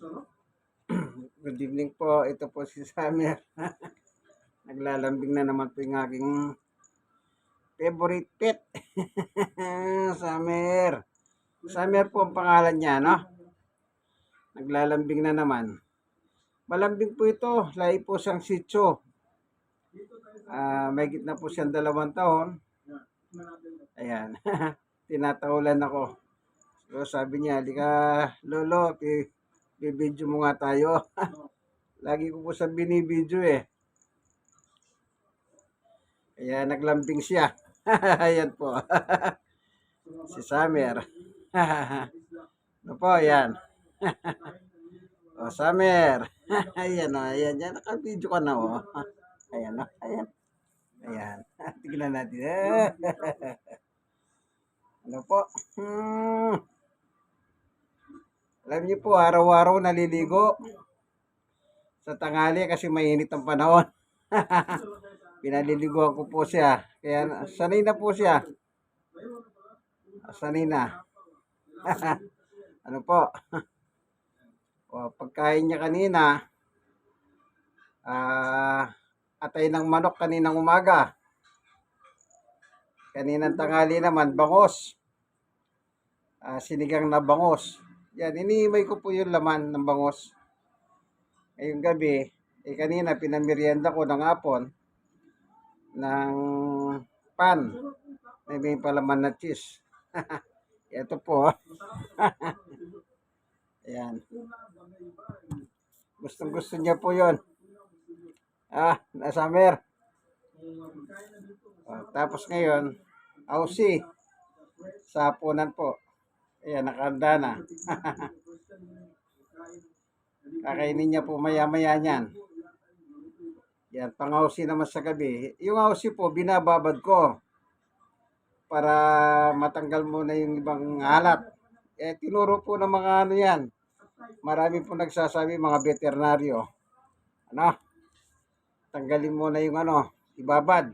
Good evening po. Ito po si Summer. Naglalambing na naman po yung aking favorite pet. Summer. Summer po ang pangalan niya, no? Naglalambing na naman. Malambing po ito. Lahi po siyang sitso. Ah, may gitna po siyang dalawang taon. Ayan. Tinatawalan ako. So sabi niya, di ka, lolo, pi- bibidyo mo nga tayo. Lagi ko po sa binibidyo eh. Kaya naglambing siya. ayan po. si Summer. ano po, ayan. o, Summer. ayan o, ayan. Yan, nakabidyo ka na o. Ayan o, ayan. Ayan. Tignan natin. ano po? Hmm. Alam niyo po, araw-araw naliligo sa tangali kasi mainit ang panahon. Pinaliliguan ko po siya. Kaya sanay na po siya. Sanay na. ano po? o, pagkain niya kanina, ah, atay ng manok kaninang umaga. Kaninang tangali naman, bangos. Ah, sinigang na bangos. Yan, iniimay ko po yung laman ng bangos. Ngayong gabi, eh kanina pinamerienda ko ng hapon ng pan. May may palaman na cheese. Ito po. Ayan. Gustong gusto niya po yon. Ah, na summer. Ah, tapos ngayon, ausi. Sa hapunan po. Ayan, nakahanda na. Kakainin niya po maya-maya niyan. Yan, pangausi naman sa gabi. Yung ausi po, binababad ko para matanggal muna yung ibang alat. Eh, tinuro po ng mga ano yan. Marami po nagsasabi, mga veterinaryo. Ano? Tanggalin muna yung ano, ibabad.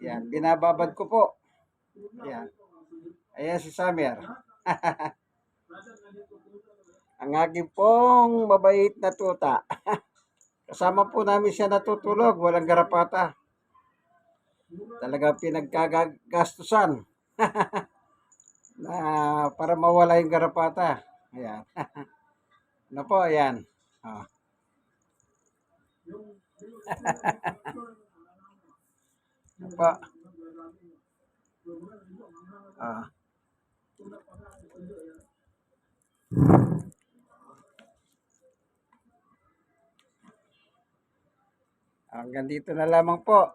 Yan, binababad ko po. Yan. Ayan si Summer. Ang aking pong mabait na tuta. Kasama po namin siya natutulog, walang garapata. Talaga pinagkagastusan. na para mawala yung garapata. Ayan. ano po, ayan. Oh. ano po. Ah. Hanggang dito na lamang po.